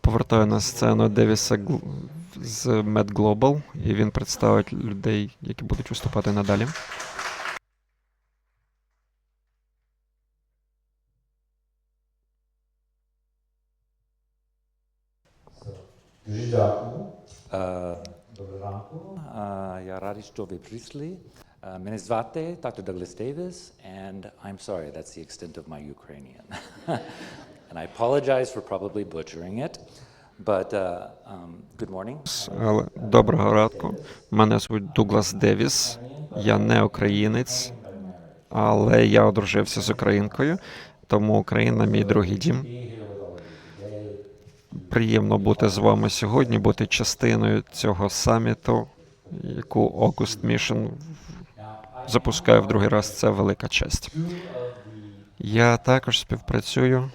Повертаю на сцену Девіса з Med Global, і він представить людей, які будуть виступати надалі. Дуже дякую. Е, Доброго ранку. е, Я радий, що ви прийшли. Е, Мене звати Dr. Douglas Davis, and I'm sorry, that's the extent of my Ukrainian. and I apologize for probably butchering it. But uh, um, good morning. Але доброго ранку. Мене звуть Дуглас Девіс. Я не українець, але я одружився з українкою, тому Україна мій другий дім. Приємно бути з вами сьогодні, бути частиною цього саміту, яку August Mission запускає в другий раз. Це велика честь. Я також співпрацюю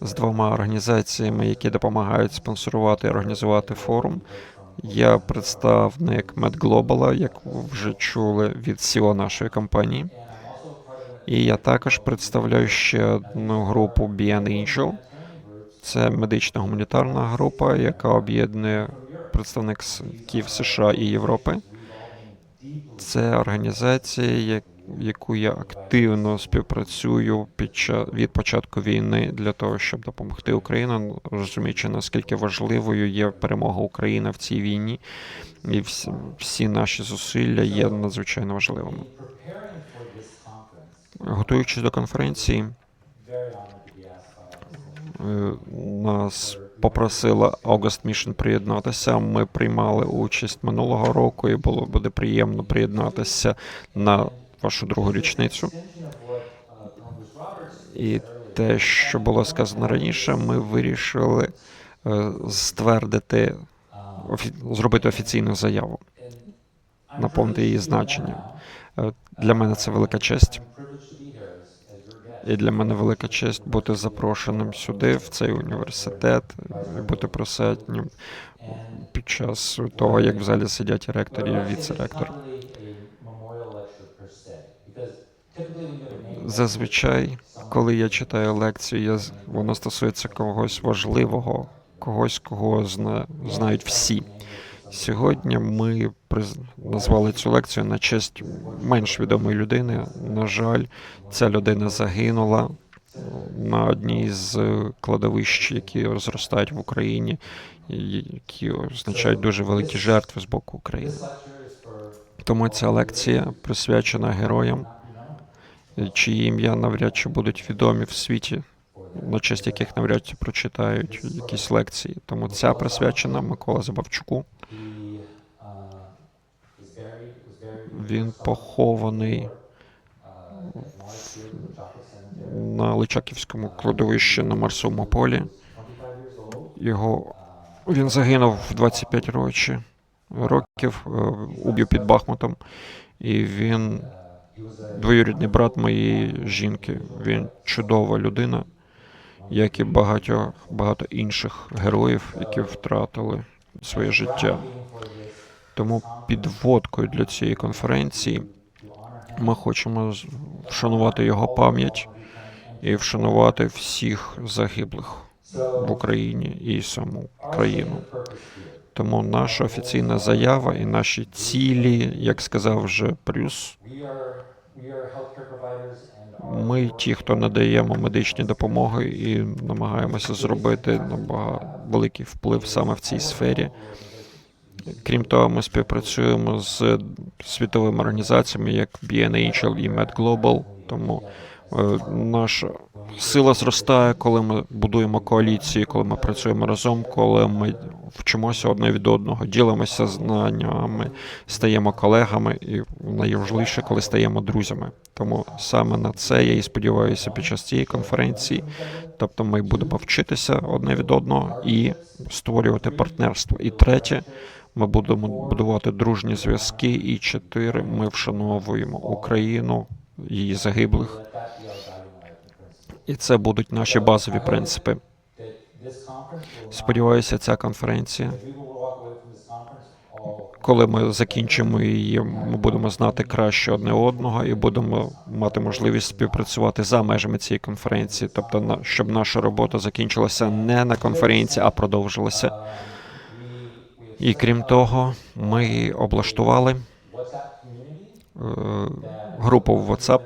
з двома організаціями, які допомагають спонсорувати і організувати форум. Я представник MedGlobal, як ви вже чули від CEO нашої компанії. І я також представляю ще одну групу BN Angel. Це медична гуманітарна група, яка об'єднує представників США і Європи. Це організація, в яку я активно співпрацюю під час від початку війни для того, щоб допомогти Україні, розуміючи наскільки важливою є перемога України в цій війні, і всі, всі наші зусилля є надзвичайно важливими. Готуючись до конференції, е, нас попросила August Mission приєднатися. Ми приймали участь минулого року, і було буде приємно приєднатися на вашу другу річницю. І те, що було сказано раніше, ми вирішили е, ствердити зробити офіційну заяву, наповнити її значенням. Е, Для мене це велика честь. І для мене велика честь бути запрошеним сюди, в цей університет, і бути присутнім під час того, як в залі сидять ректор і віце-ректор. Зазвичай, коли я читаю лекцію, я, воно стосується когось важливого, когось, кого зна, знають всі. Сьогодні ми приз... назвали цю лекцію на честь менш відомої людини. На жаль, ця людина загинула на одній з кладовищ, які розростають в Україні, які означають дуже великі жертви з боку України. Тому ця лекція присвячена героям, чиї ім'я навряд чи будуть відомі в світі, на честь яких навряд чи прочитають якісь лекції. Тому ця присвячена Микола Забавчуку. Він похований на Личаківському кладовищі на Марсовому полі. Його він загинув в 25 років, років е, убив під Бахмутом, і він двоюрідний брат моєї жінки. Він чудова людина, як і багато, багато інших героїв, які втратили своє життя. Тому підводкою для цієї конференції ми хочемо вшанувати його пам'ять і вшанувати всіх загиблих в Україні і саму країну. Тому наша офіційна заява і наші цілі, як сказав вже Брюс, ми ті, хто надаємо медичні допомоги і намагаємося зробити набагато великий вплив саме в цій сфері. Крім того, ми співпрацюємо з світовими організаціями, як BNHL і MedGlobal, тому е, наша сила зростає, коли ми будуємо коаліції, коли ми працюємо разом, коли ми вчимося одне від одного, ділимося знаннями, стаємо колегами, і найважливіше, коли стаємо друзями. Тому саме на це я і сподіваюся під час цієї конференції. Тобто ми будемо вчитися одне від одного і створювати партнерство. І третє, ми будемо будувати дружні зв'язки. І чотири, ми вшановуємо Україну, її загиблих. І це будуть наші базові принципи. Сподіваюся, ця конференція коли ми закінчимо її, ми будемо знати краще одне одного і будемо мати можливість співпрацювати за межами цієї конференції, тобто щоб наша робота закінчилася не на конференції, а продовжилася. І крім того, ми облаштували е, групу в WhatsApp.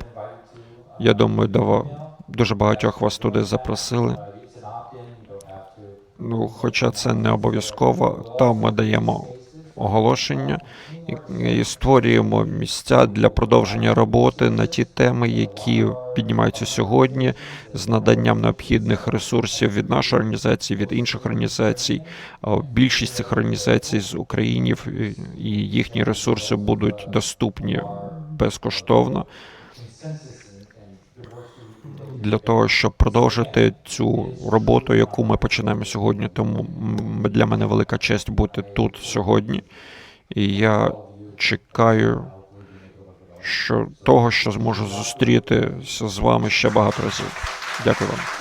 Я думаю, до- дуже багатьох вас туди запросили. Ну, хоча це не обов'язково, там ми даємо оголошення і, створюємо місця для продовження роботи на ті теми, які піднімаються сьогодні, з наданням необхідних ресурсів від нашої організації, від інших організацій. Більшість цих організацій з Українів і- і їхні ресурси будуть доступні безкоштовно для того, щоб продовжити цю роботу, яку ми починаємо сьогодні. Тому для мене велика честь бути тут сьогодні. І я чекаю що того, що зможу зустрітися з вами ще багато разів. Дякую вам.